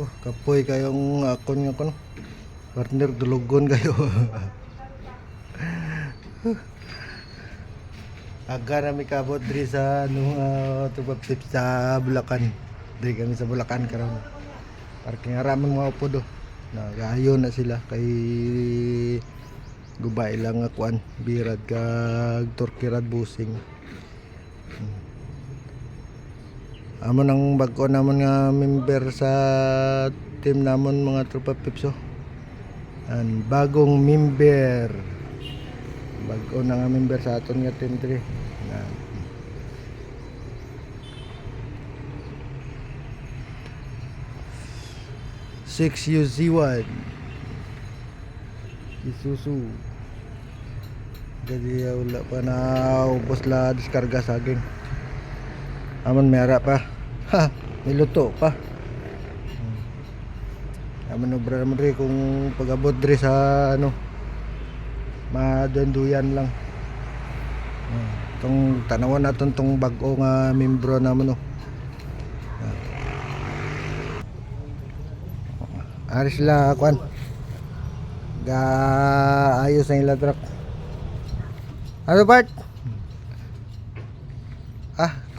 Oh, kapoy kayong akon nga kono. Partner dulugon kayo. Aga na mi kabot diri sa ano uh, tupapsip sa Bulacan. Diri kami sa Bulacan karon. Parking araman mga upo do. Nagayo na sila kay gubay lang nga birad kag turkirad busing. Amo nang bago namon nga member sa team namon mga tropa pipso. An bagong member. Bago na nga member sa aton nga team 3. Yan. Six UZ1 Isuzu Jadi ya, wala pa na ubos la diskarga saging Aman mera pa. Ha, may luto pa. Aman obra naman rin kung pag-abot diri sa ano madanduyan lang. Tong tanawan naton tong bag-o nga membro naman no. Aris sila kwan. Ga ayos ang ila truck. Ano part?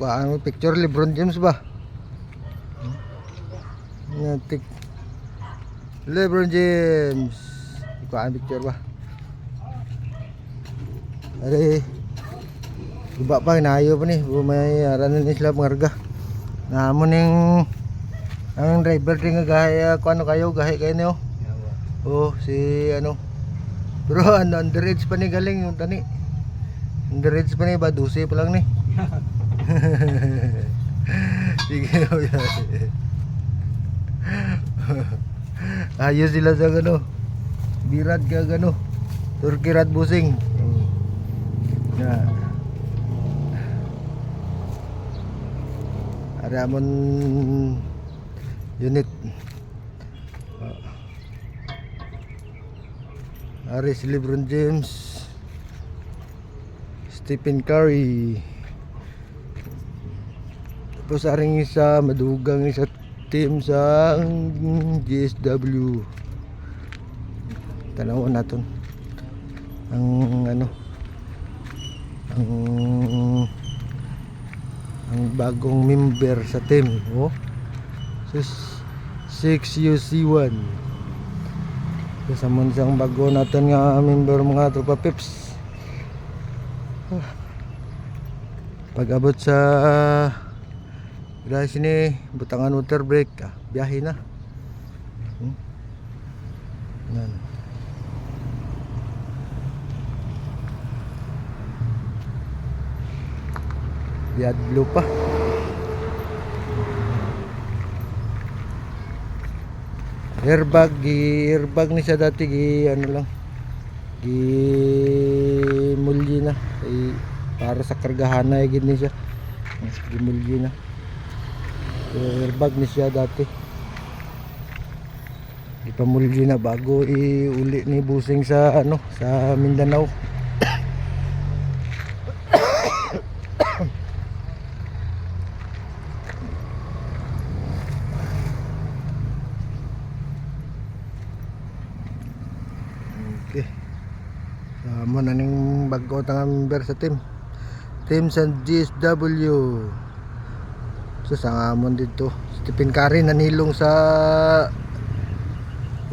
Kuhaan mo picture Lebron James ba? Hmm? tik Lebron James. Kuhaan picture ba? Ari. Guba pa inayo pa ni, may aranan ni sila pangarga. Namo ning ang driver din nga gaya ko ano kayo gahi kayo niyo. Oh, si ano. Pero ano, underage pa ni galing yung tani. Underage pa ni ba 12 pa lang ni. Sige yan. Ayos sila sa gano. Birad ka gano. Turkirat busing. Ya. Aramon unit. Ari si Lebron James. Stephen Curry. Tapos aring isa madugang isa team sa GSW. Tanawan naton ang ano ang ang bagong member sa team. Oh. Sus 6UC1 kasama isang bago natin nga member mga tropa pips. Ah. pag abot sa dahil sini butangan water break ah, biyahe na hmm? yan Diadlo pa. Airbag, gi airbag ni siya dati gi ano lang. Gi mulyi na. Ay, para sa kargahan na gid ni siya. Gi na. So, airbag ni siya dati. Di pa mulyi na bago iuli ni busing sa ano sa Mindanao. Okay. Sama na ning bago tanga member sa team. Team sa GSW. So sa amon dito. Stephen Curry nanilong sa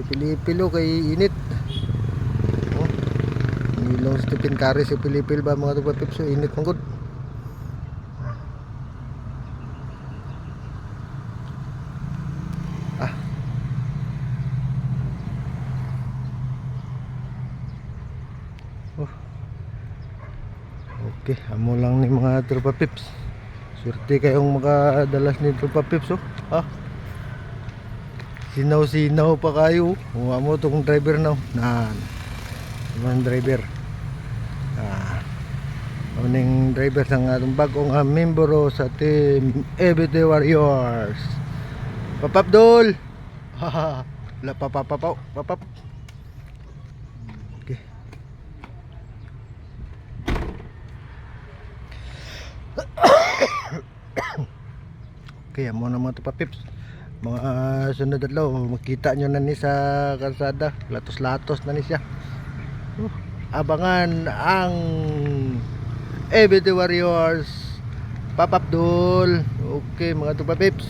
Pilipilo kay init. Oh. Nilong si Stephen Curry sa Pilipil ba mga tuwa pips so init mong good. Ah. Oh. Okay, amo lang ni mga tropa pips. Swerte kayong makadalas ni tropa pips oh. Ah. Sinaw-sinaw pa kayo. Huwa mo tong driver na. Nan. Mga driver. Ah. Uning driver ng atong bagong uh, sa team Everyday Warriors. Papap dol. Haha. Wala papapapaw. Papap. Kaya mo naman ito pa pips. mga ah, sunod adlaw makita nyo na ni sa kalsada. Latos-latos na ni siya. Uh, abangan ang EBT Warriors Papapdol. Okay mga tupapips